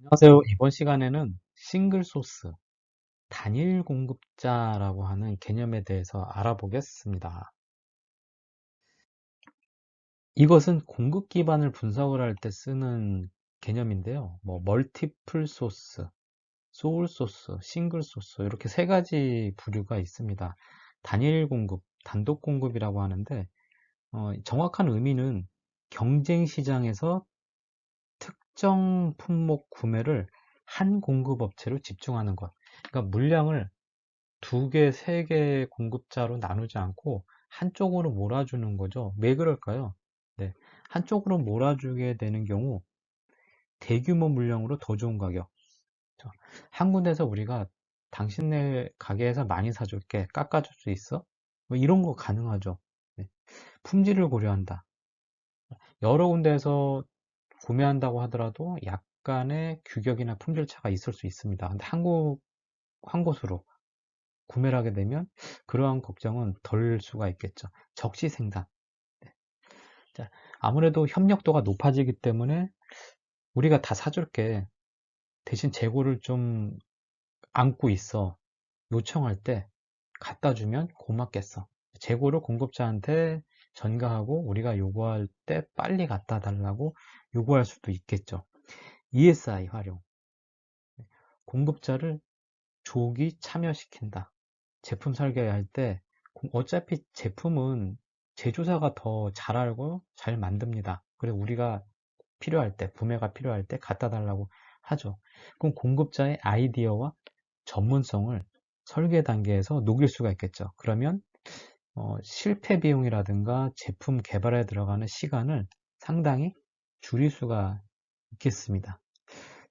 안녕하세요. 이번 시간에는 싱글 소스, 단일 공급자라고 하는 개념에 대해서 알아보겠습니다. 이것은 공급 기반을 분석을 할 때 쓰는 개념인데요. 뭐 멀티플 소스, 소울 소스, 싱글 소스 이렇게 세 가지 부류가 있습니다. 단일 공급, 단독 공급이라고 하는데 어, 정확한 의미는 경쟁 시장에서 특정 품목 구매를 한 공급업체로 집중하는 것. 그러니까 물량을 두 개, 세개 공급자로 나누지 않고 한쪽으로 몰아주는 거죠. 왜 그럴까요? 네. 한쪽으로 몰아주게 되는 경우 대규모 물량으로 더 좋은 가격. 한 군데서 우리가 당신네 가게에서 많이 사줄게 깎아줄 수 있어? 뭐 이런 거 가능하죠. 네. 품질을 고려한다. 여러 군데에서 구매한다고 하더라도 약간의 규격이나 품질 차가 있을 수 있습니다. 근데 한국, 한 곳으로 구매를 하게 되면 그러한 걱정은 덜 수가 있겠죠. 적시 생산. 네. 자, 아무래도 협력도가 높아지기 때문에 우리가 다 사줄게. 대신 재고를 좀 안고 있어. 요청할 때 갖다 주면 고맙겠어. 재고를 공급자한테 전가하고 우리가 요구할 때 빨리 갖다 달라고 요구할 수도 있겠죠. ESI 활용. 공급자를 조기 참여시킨다. 제품 설계할 때 어차피 제품은 제조사가 더 잘 알고 잘 만듭니다. 그래서 우리가 필요할 때, 구매가 필요할 때 갖다 달라고 하죠. 그럼 공급자의 아이디어와 전문성을 설계 단계에서 녹일 수가 있겠죠. 그러면 어, 실패 비용이라든가 제품 개발에 들어가는 시간을 상당히 줄일 수가 있겠습니다.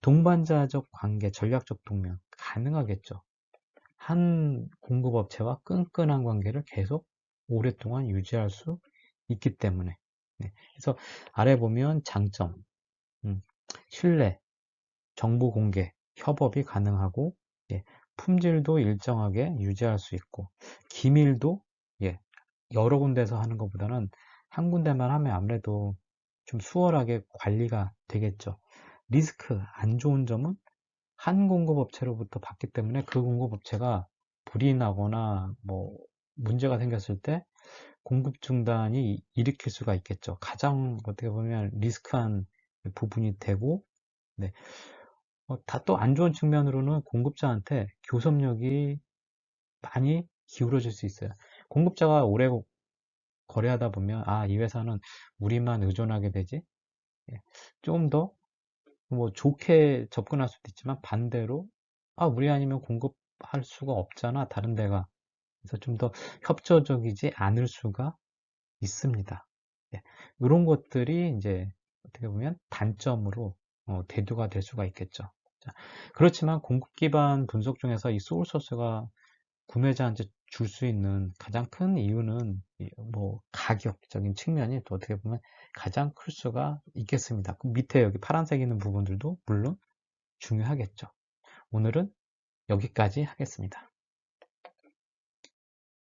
동반자적 관계, 전략적 동맹 가능하겠죠. 한 공급업체와 끈끈한 관계를 계속 오랫동안 유지할 수 있기 때문에 네. 그래서 아래 보면 장점, 음, 신뢰, 정보 공개, 협업이 가능하고 예, 품질도 일정하게 유지할 수 있고 기밀도 예, 여러 군데서 하는 것보다는 한 군데만 하면 아무래도 좀 수월하게 관리가 되겠죠. 리스크, 안 좋은 점은 한 공급업체로부터 받기 때문에 그 공급업체가 불이 나거나 뭐 문제가 생겼을 때 공급 중단이 일으킬 수가 있겠죠. 가장 어떻게 보면 리스크한 부분이 되고, 네. 어, 다또 안 좋은 측면으로는 공급자한테 교섭력이 많이 기울어질 수 있어요. 공급자가 오래 거래하다 보면 아, 이 회사는 우리만 의존하게 되지. 예, 좀더 뭐 좋게 접근할 수도 있지만 반대로 아, 우리 아니면 공급할 수가 없잖아. 다른 데가. 그래서 좀 더 협조적이지 않을 수가 있습니다. 예, 이런 것들이 이제 어떻게 보면 단점으로 어, 대두가 될 수가 있겠죠. 자, 그렇지만 공급 기반 분석 중에서 이 소울 소스가 구매자한테 줄 수 있는 가장 큰 이유는 뭐 가격적인 측면이 또 어떻게 보면 가장 클 수가 있겠습니다. 그 밑에 여기 파란색 있는 부분들도 물론 중요하겠죠. 오늘은 여기까지 하겠습니다.